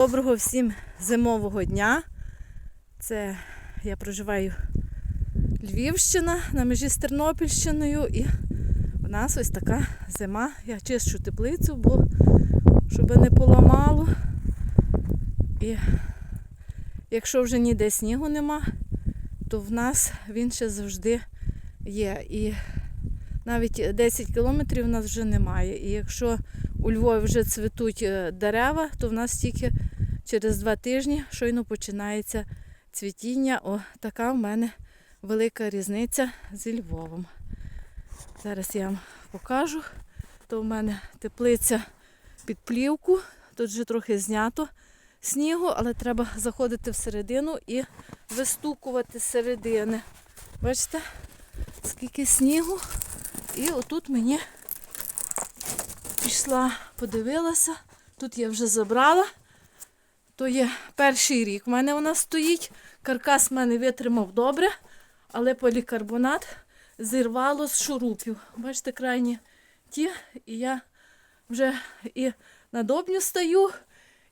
Доброго всім зимового дня. Це я проживаю Львівщина на межі з Тернопільщиною і в нас ось така зима. Я чищу теплицю, бо щоб не поламало. І якщо вже ніде снігу нема, то в нас він ще завжди є. І навіть 10 кілометрів в нас вже немає. І якщо у Львові вже цвітуть е, дерева, то в нас тільки через два тижні щойно починається цвітіння. О, така в мене велика різниця зі Львовом. Зараз я вам покажу. То в мене теплиця під плівку. Тут вже трохи знято снігу, але треба заходити всередину і вистукувати з середини. Бачите, скільки снігу. І отут мені пішла, подивилася. Тут я вже забрала. То є перший рік. в мене вона стоїть. Каркас в мене витримав добре, але полікарбонат зірвало з шурупів. Бачите, крайні ті. І я вже і на добню стою,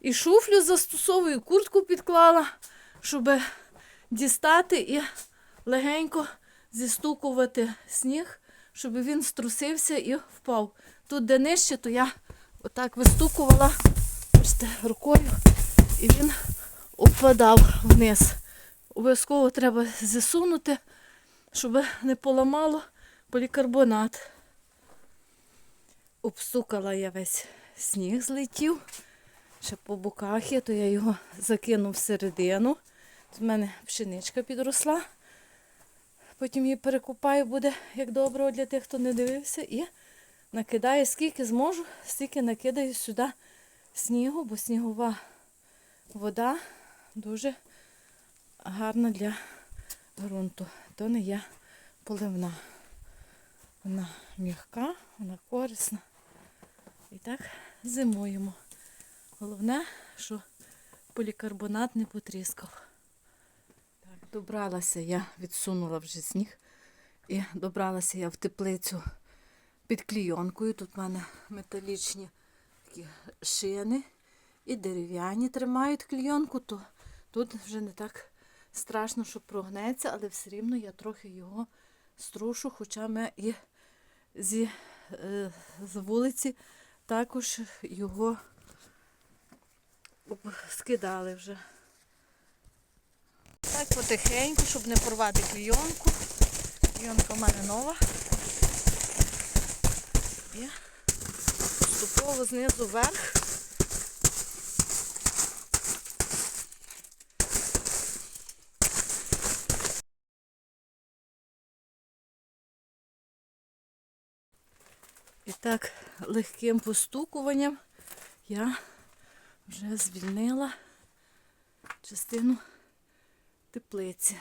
і шуфлю застосовую, куртку підклала, щоб дістати і легенько зістукувати сніг, щоб він струсився і впав. Тут, де нижче, то я отак вистукувала бачите, рукою, і він упадав вниз. Обов'язково треба засунути, щоб не поламало полікарбонат. Обстукала я весь сніг злетів. Ще по боках є, то я його закинув всередину. Тут в мене пшеничка підросла. Потім її перекупаю, буде як добре для тих, хто не дивився. І накидаю скільки зможу, стільки накидаю сюди снігу, бо снігова вода дуже гарна для ґрунту. То не є поливна. Вона м'яка, вона корисна. І так зимуємо. Головне, що полікарбонат не потріскав. Так, добралася я, відсунула вже сніг. І добралася я в теплицю під клійонкою. Тут в мене металічні такі шини і дерев'яні тримають клійонку, то тут вже не так страшно, що прогнеться, але все рівно я трохи його струшу, хоча ми і зі, е, з вулиці також його скидали вже. Так потихеньку, щоб не порвати клійонку. Клійонка в мене нова. І поступово знизу вверх. І так легким постукуванням я вже звільнила частину теплиці.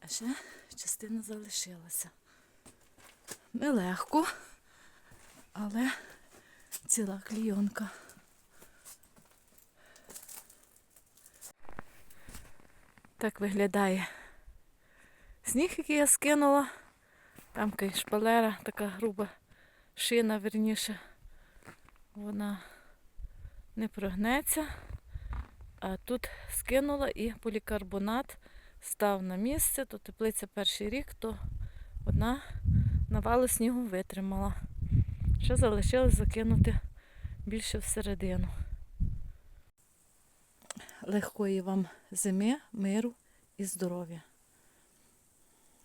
А ще частина залишилася. Нелегко, але ціла клійонка. Так виглядає сніг, який я скинула. Там шпалера, така груба шина, верніше. Вона не прогнеться. А тут скинула і полікарбонат став на місце, то теплиця перший рік, то одна навалу снігу витримала. Ще залишилось закинути більше всередину. Легкої вам зими, миру і здоров'я.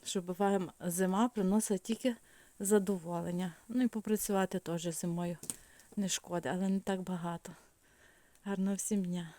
Щоб вам зима приносила тільки задоволення. Ну і попрацювати теж зимою не шкода, але не так багато. Гарного всім дня!